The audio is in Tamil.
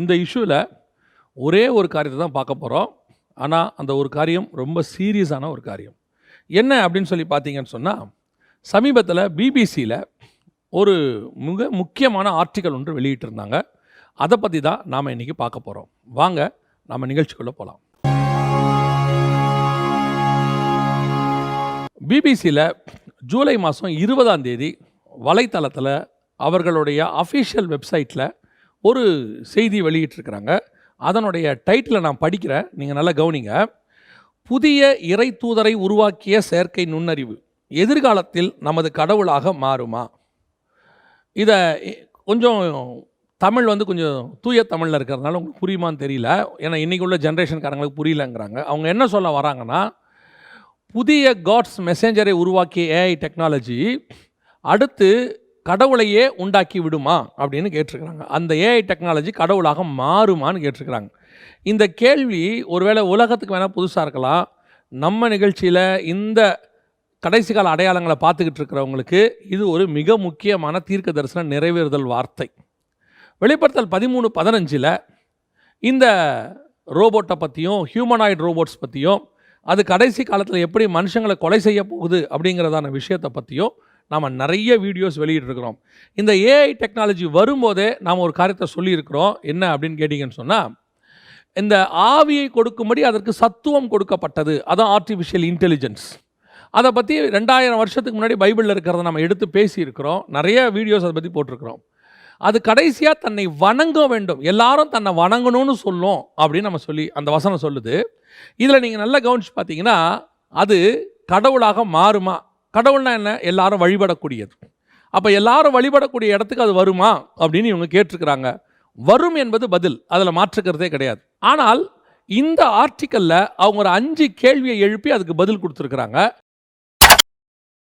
இந்த இஷ்யூவில் ஒரே ஒரு காரியத்தை தான் பார்க்க போகிறோம் ஆனால் அந்த ஒரு காரியம் ரொம்ப சீரியஸான ஒரு காரியம். என்ன அப்படின்னு சொல்லி பார்த்தீங்கன்னு சொன்னால் சமீபத்தில் பிபிசியில் ஒரு மிக முக்கியமான ஆர்டிக்கல் ஒன்று வெளியிட்டிருந்தாங்க. அதை பற்றி தான் நாம் இன்றைக்கி பார்க்க போகிறோம் வாங்க நம்ம நிகழ்ச்சிக்குள்ளே போகலாம் பிபிசியில் ஜூலை மாதம் இருபதாம் தேதி வலைத்தளத்தில் அவர்களுடைய அஃபிஷியல் வெப்சைட்டில் ஒரு செய்தி வெளியிட்டிருக்கிறாங்க. அதனுடைய டைட்டிலை நான் படிக்கிறேன். நீங்கள் நல்லா கவனிங்க. புதிய இறை தூதரை உருவாக்கிய செயற்கை நுண்ணறிவு எதிர்காலத்தில் நமது கடவுளாக மாறுமா? இதை கொஞ்சம் தமிழ் வந்து கொஞ்சம் தூய தமிழில் இருக்கிறதுனால உங்களுக்கு புரியுமான்னு தெரியல. ஏன்னா இன்றைக்கி உள்ள ஜென்ரேஷன்காரங்களுக்கு புரியலங்கிறாங்க. அவங்க என்ன சொல்ல வராங்கன்னா புதிய காட்ஸ் மெசேஞ்சரை உருவாக்கிய ஏஐ டெக்னாலஜி அடுத்து கடவுளையே உண்டாக்கி விடுமா? அப்படின்னு கேட்டிருக்கிறாங்க. அந்த ஏஐ டெக்னாலஜி கடவுளாக மாறுமான்னு கேட்டிருக்கிறாங்க. இந்த கேள்வி ஒருவேளை உலகத்துக்கு வேணால் புதுசாக இருக்கலாம். நம்ம நிகழ்ச்சியில் இந்த கடைசி கால அடையாளங்களை பார்த்துக்கிட்டு இருக்கிறவங்களுக்கு இது ஒரு மிக முக்கியமான தீர்க்க தரிசன நிறைவேறுதல் வார்த்தை. வெளிப்படுத்தல் பதிமூணு பதினஞ்சில் இந்த ரோபோட்டை பற்றியும் ஹியூமனாய்டு ரோபோட்ஸ் பற்றியும் அது கடைசி காலத்தில் எப்படி மனுஷங்களை கொலை செய்ய போகுது அப்படிங்கிறதான விஷயத்தை பற்றியும் நாம் நிறைய வீடியோஸ் வெளியிட்டிருக்கிறோம். இந்த ஏஐ டெக்னாலஜி வரும்போதே நாம் ஒரு காரியத்தை சொல்லியிருக்கிறோம். என்ன அப்படின்னு கேட்டிங்கன்னு சொன்னால் இந்த ஆவியை கொடுக்கும்படி அதற்கு சத்துவம் கொடுக்கப்பட்டது. அதான் ஆர்டிஃபிஷியல் இன்டெலிஜென்ஸ் அதை பற்றி ரெண்டாயிரம் வருஷத்துக்கு முன்னாடி பைபிளில் இருக்கிறத நம்ம எடுத்து பேசியிருக்கிறோம். நிறைய வீடியோஸ் அதை பற்றி போட்டிருக்கிறோம். அது கடைசியாக தன்னை வணங்க வேண்டும். எல்லாரும் தன்னை வணங்கணும்னு சொல்லும் அப்படின்னு நம்ம சொல்லி அந்த வசனம் சொல்லுது. இதில் நீங்கள் நல்லா கவனிச்சு பார்த்தீங்கன்னா அது கடவுளாக மாறுமா? கடவுள்னா என்ன? எல்லாரும் வழிபடக்கூடியது. அப்போ எல்லாரும் வழிபடக்கூடிய இடத்துக்கு அது வருமா? அப்படின்னு இவங்க கேட்டிருக்கிறாங்க. வரும் என்பது பதில். அதில் மாற்றுக்கிறதே கிடையாது. ஆனால் இந்த ஆர்டிக்கலில் அவங்க ஒரு அஞ்சு கேள்வியை எழுப்பி அதுக்கு பதில் கொடுத்துருக்குறாங்க.